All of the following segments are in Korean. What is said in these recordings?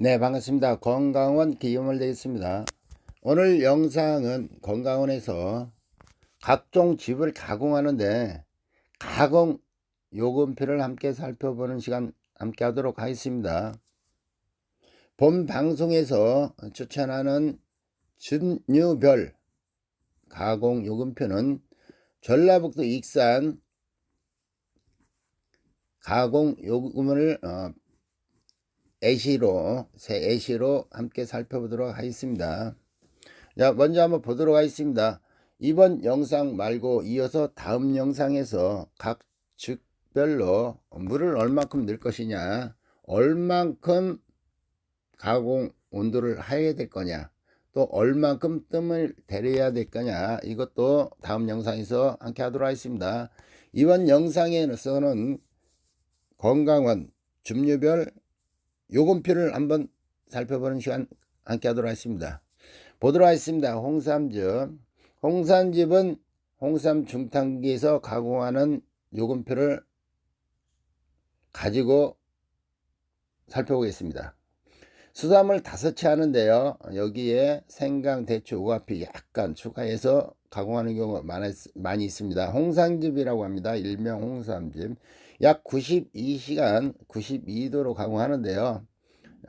네, 반갑습니다. 건강원 기염을 되겠습니다. 오늘 영상은 건강원에서 각종 즙을 가공하는데 가공 요금표를 함께 살펴보는 시간 함께 하도록 하겠습니다. 본 방송에서 추천하는 즙류별 가공 요금표는 전라북도 익산 가공 요금을 어, 애시로 새 애시로 함께 살펴보도록 하겠습니다. 자, 먼저 한번 보도록 하겠습니다. 이번 영상 말고 이어서 다음 영상에서 각 즉별로 물을 얼만큼 넣을 것이냐, 얼만큼 가공 온도를 하게 될 거냐, 또 얼만큼 뜸을 데려야 될 거냐, 이것도 다음 영상에서 함께 하도록 하겠습니다. 이번 영상에서는 건강원 줍류별 요금표를 한번 살펴보는 시간 함께 하도록 하겠습니다. 보도록 하겠습니다. 홍삼즙. 홍삼즙은 홍삼 중탕기에서 가공하는 요금표를 가지고 살펴보겠습니다. 수산물 다섯 채 하는데요. 여기에 생강, 대추, 오가피 약간 추가해서 가공하는 경우가 많이 있습니다. 홍삼즙이라고 합니다. 일명 홍삼즙. 약 92시간 92도로 가공하는데요.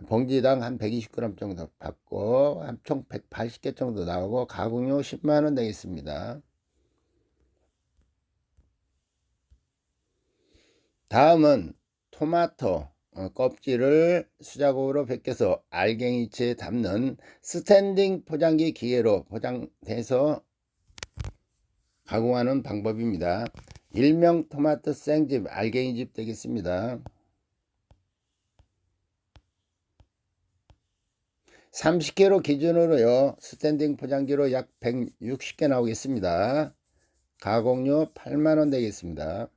봉지당 한 120g 정도 받고 총 180개 정도 나오고 가공료 10만원 되겠습니다. 다음은 토마토 어, 껍질을 수작업으로 벗겨서 알갱이채에 담는 스탠딩 포장기 기계로 포장돼서 가공하는 방법입니다. 일명 토마토 생즙, 알갱이즙 되겠습니다. 30kg 기준으로요. 스탠딩 포장기로 약 160개 나오겠습니다. 가공료 8만원 되겠습니다.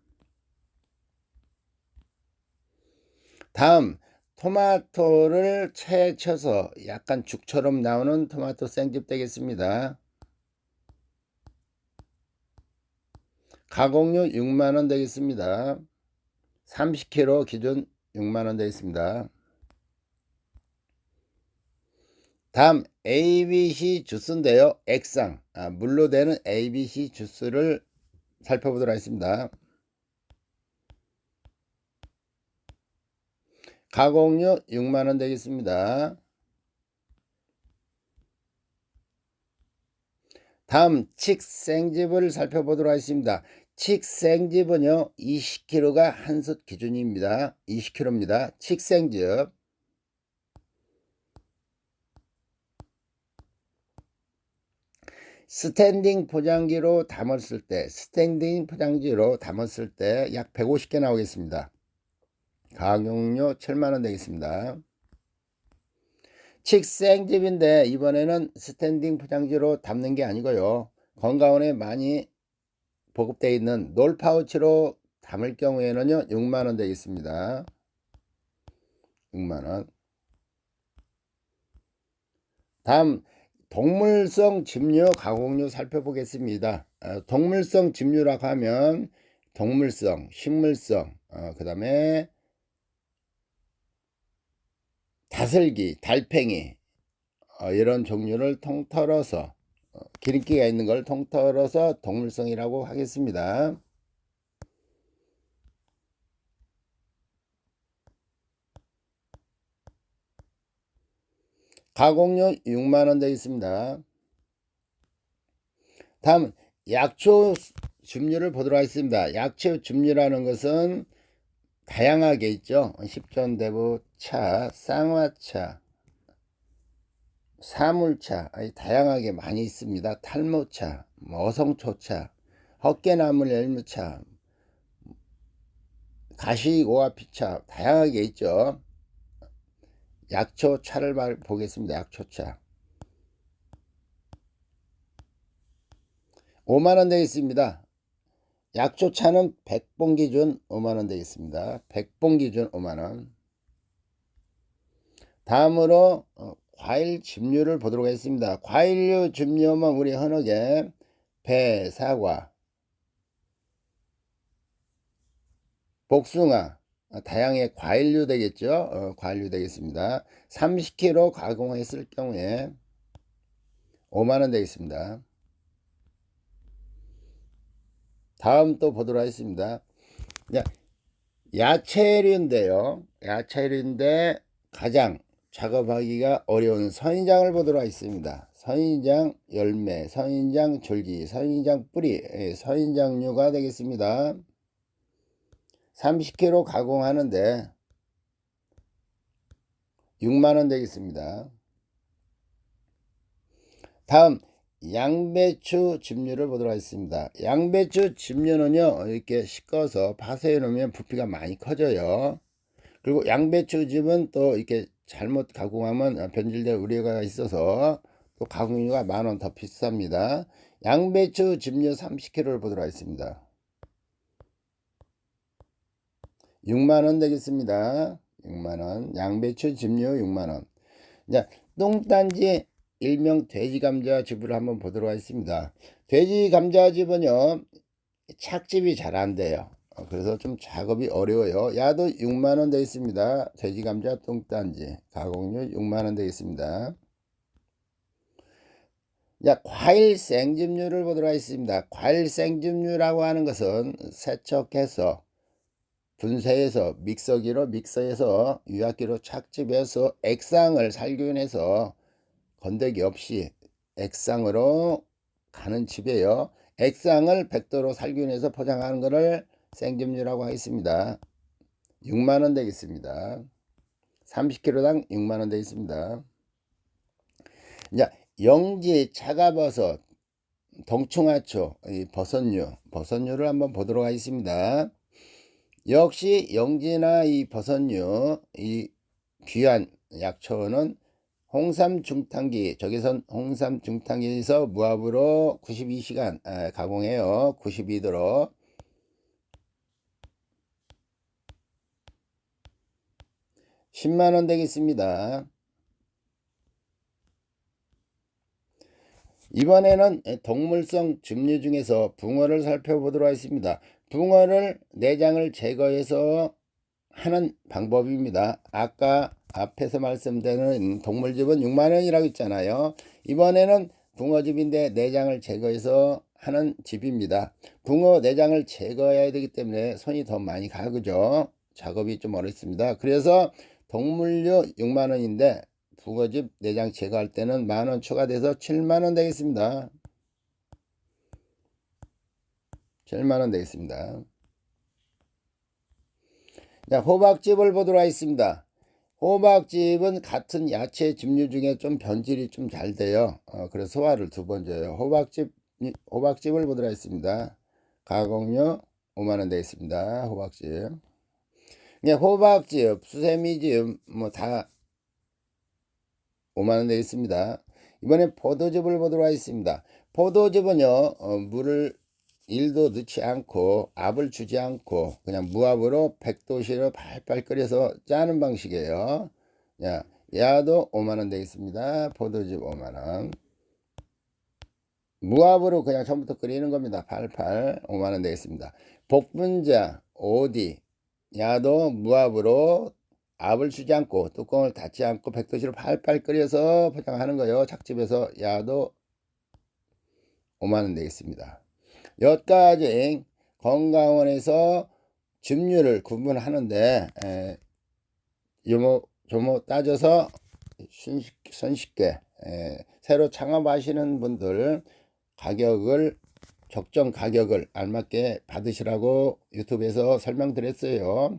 다음 토마토를 채 쳐서 약간 죽처럼 나오는 토마토 생즙 되겠습니다. 가공료 6만원 되겠습니다. 30kg 기준 6만원 되겠습니다. 다음 ABC 주스인데요. 액상 아, 물로 되는 ABC 주스를 살펴보도록 하겠습니다. 가공료 6만원 되겠습니다. 다음 칡생즙을 살펴보도록 하겠습니다. 칡생즙은요 20kg가 한솥 기준입니다. 20kg입니다. 칡생즙 스탠딩 포장기로 담았을 때 스탠딩 포장지로 담았을 때 약 150개 나오겠습니다. 가격료 7만원 되겠습니다. 칡생즙인데 이번에는 스탠딩 포장지로 담는 게 아니고요. 건강원에 많이 보급되어 있는 놀 파우치로 담을 경우에는요 6만원 되겠습니다. 6만원. 다음 동물성 즙류 가공류 살펴보겠습니다. 어, 동물성 즙류라고 하면 동물성, 식물성, 어, 그 다음에 다슬기, 달팽이 어, 이런 종류를 통틀어서 어, 기름기가 있는 걸 통틀어서 동물성이라고 하겠습니다. 가공료 6만원 되겠습니다. 다음 약초 줍류를 보도록 하겠습니다. 약초 줍류라는 것은 다양하게 있죠. 십전대부 차, 쌍화차, 사물차 다양하게 많이 있습니다. 탈모차, 뭐 어성초차, 헛개나물 열무차, 가시오아피차 다양하게 있죠. 약초차를 보겠습니다. 약초차. 5만원 되겠습니다. 약초차는 100본 기준 5만원 되겠습니다. 100본 기준 5만원. 다음으로 어, 과일 즙류를 보도록 하겠습니다. 과일류 즙류면 우리 흔하게 배, 사과, 복숭아, 어, 다양의 과일류 되겠죠. 어, 과일류 되겠습니다. 30kg 가공했을 경우에 5만원 되겠습니다. 다음 또 보도록 하겠습니다. 야, 야채류인데요. 야채류인데 가장 작업하기가 어려운 선인장을 보도록 하겠습니다. 선인장 열매, 선인장 줄기, 선인장 뿌리, 예, 선인장류가 되겠습니다. 30kg 가공하는데 6만원 되겠습니다. 다음 양배추 즙류를 보도록 하겠습니다. 양배추 즙류는요 이렇게 씻어서 파쇄해 놓으면 부피가 많이 커져요. 그리고 양배추 즙은 또 이렇게 잘못 가공하면 변질될 우려가 있어서 또 가공료가 만 원 더 비쌉니다. 양배추 즙류 30kg를 보도록 하겠습니다. 6만원 되겠습니다. 6만원. 양배추 즙류 6만원. 자, 똥단지 일명 돼지 감자즙을 한번 보도록 하겠습니다. 돼지 감자즙은요, 착즙이 잘 안 돼요. 어, 그래서 좀 작업이 어려워요. 야도 6만원 되겠습니다. 돼지 감자 똥단지. 가공료 6만원 되겠습니다. 자, 과일 생즙류를 보도록 하겠습니다. 과일 생즙류라고 하는 것은 세척해서 분쇄해서 믹서기로 믹서해서 유압기로 착즙해서 액상을 살균해서 건더기 없이 액상으로 가는 칩이에요. 액상을 100도로 살균해서 포장하는 것을 생즙류라고 하겠습니다. 6만원 되겠습니다. 30kg당 6만원 되겠습니다. 자, 영지, 차가버섯, 동충하초, 이 버섯류, 버섯류를 한번 보도록 하겠습니다. 역시 영지나 이 버섯류, 이 귀한 약초는 홍삼 중탕기, 저기선 홍삼 중탕기에서 무압으로 92시간 아, 가공해요. 92도로. (10만원) 되겠습니다 이번에는 동물성 즙류 중에서 붕어를 살펴보도록 하겠습니다. 붕어를 내장을 제거해서 하는 방법입니다. 아까 앞에서 말씀드린 동물즙은 6만원이라고 했잖아요. 이번에는 붕어즙인데 내장을 제거해서 하는 즙입니다. 붕어 내장을 제거해야 되기 때문에 손이 더 많이 가 그죠. 작업이 좀 어렵습니다. 그래서 동물류 6만원인데 붕어즙 내장 제거할 때는 만원 추가돼서 7만원 되겠습니다. 7만원 되겠습니다. 자, 호박즙을 보도록 하겠습니다. 호박즙은 같은 야채 즙류 중에 좀 변질이 좀 잘 돼요. 어, 그래서 소화를 두 번 줘요. 호박즙, 호박즙을 보도록 하겠습니다. 가공료 5만원 되겠습니다. 호박즙. 네, 호박즙, 수세미즙, 뭐 다 5만원 되겠습니다. 이번에 포도즙을 보도록 하겠습니다. 포도즙은요, 어, 물을 1도 넣지 않고 압을 주지 않고 그냥 무압으로 100도씨로 팔팔 끓여서 짜는 방식이에요. 야, 야도 5만원 되겠습니다. 포도즙 5만원. 무압으로 그냥 처음부터 끓이는 겁니다. 팔팔 5만원 되겠습니다. 복분자, 오디, 야도 무압으로 압을 주지 않고 뚜껑을 닫지 않고 100도씨로 팔팔 끓여서 포장하는 거예요. 착즙해서 야도 5만원 되겠습니다. 여기까지 건강원에서 즙류를 구분하는데 에, 요모 조모 따져서 순식, 손쉽게 에, 새로 창업하시는 분들 가격을 적정 가격을 알맞게 받으시라고 유튜브에서 설명드렸어요.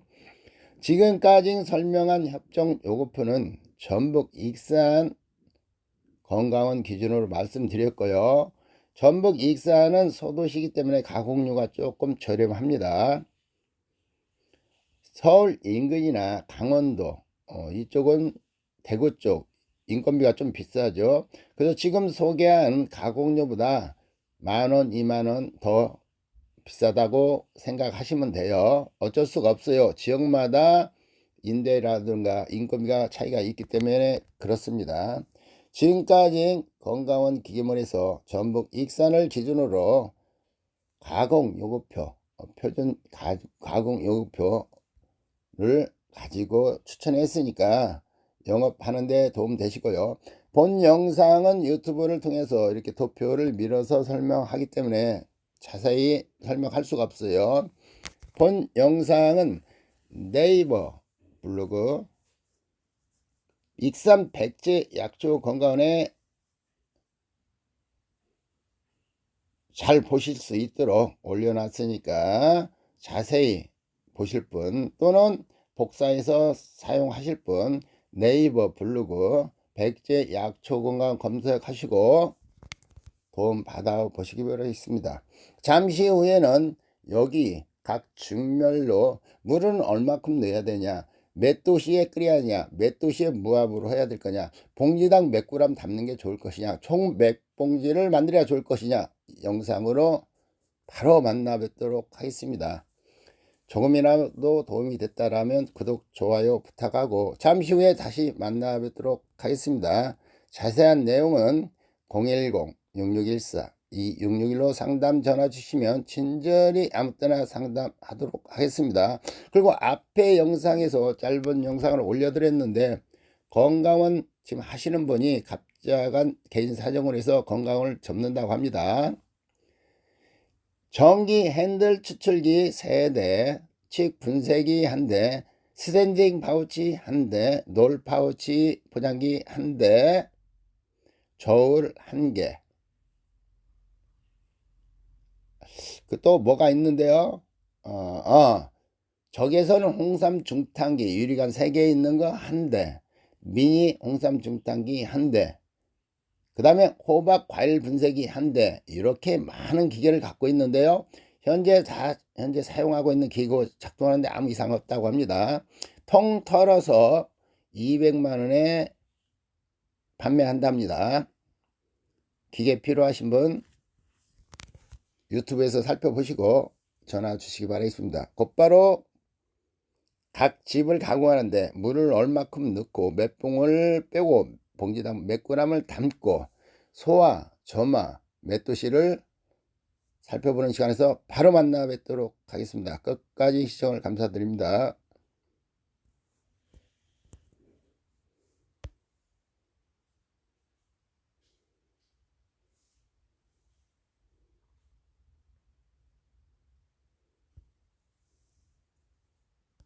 지금까지 설명한 협정 요구표는 전북 익산 건강원 기준으로 말씀드렸고요. 전북 익산은 소도시기 때문에 가공료가 조금 저렴합니다. 서울 인근이나 강원도 어, 이쪽은 대구 쪽 인건비가 좀 비싸죠. 그래서 지금 소개한 가공료보다 만원, 이만원 더 비싸다고 생각하시면 돼요. 어쩔 수가 없어요. 지역마다 인대라든가 인건비가 차이가 있기 때문에 그렇습니다. 지금까지 건강원 기계물에서 전북 익산을 기준으로 가공 요구표, 어, 표준 가, 가공 요구표 가지고 추천했으니까 영업하는 데 도움 되시고요. 본 영상은 유튜브를 통해서 이렇게 도표를 밀어서 설명하기 때문에 자세히 설명할 수가 없어요. 본 영상은 네이버 블로그 익산 백제 약초 건강원에 잘 보실 수 있도록 올려놨으니까 자세히 보실 분 또는 복사해서 사용하실 분 네이버 블로그 백제 약초 건강 검색하시고 도움 받아 보시기 바라겠습니다. 잠시 후에는 여기 각 중멸로 물은 얼마큼 넣어야 되냐 몇 도시에 끓여야 하냐 몇 도시에 무압으로 해야 될 거냐 봉지당 몇 그램 담는 게 좋을 것이냐 총 몇 봉지를 만들어야 좋을 것이냐 영상으로 바로 만나 뵙도록 하겠습니다. 조금이라도 도움이 됐다라면 구독, 좋아요 부탁하고 잠시 후에 다시 만나 뵙도록 하겠습니다. 자세한 내용은 010-6614-2661로 상담 전화 주시면 친절히 아무 때나 상담하도록 하겠습니다. 그리고 앞에 영상에서 짧은 영상을 올려드렸는데 건강원 지금 하시는 분이 갑작한 개인 사정으로 해서 건강을 접는다고 합니다. 전기 핸들 추출기 3대, 칙 분쇄기 1대, 스탠딩 파우치 1대, 놀 파우치 포장기 1대, 저울 1개. 그 또 뭐가 있는데요? 어, 어. 적에서는 홍삼 중탕기 유리관 3개 있는 거 1대, 미니 홍삼 중탕기 1대, 그 다음에 호박 과일 분쇄기 한 대 이렇게 많은 기계를 갖고 있는데요. 현재 다 현재 사용하고 있는 기구 작동하는데 아무 이상 없다고 합니다. 통 털어서 200만 원에 판매한답니다. 기계 필요하신 분 유튜브에서 살펴보시고 전화 주시기 바라겠습니다. 곧바로 각 집을 가공하는데 물을 얼마큼 넣고 몇 봉을 빼고 몇 그램을 담고 소화, 점화, 맷도시를 살펴보는 시간에서 바로 만나 뵙도록 하겠습니다. 끝까지 시청을 감사드립니다.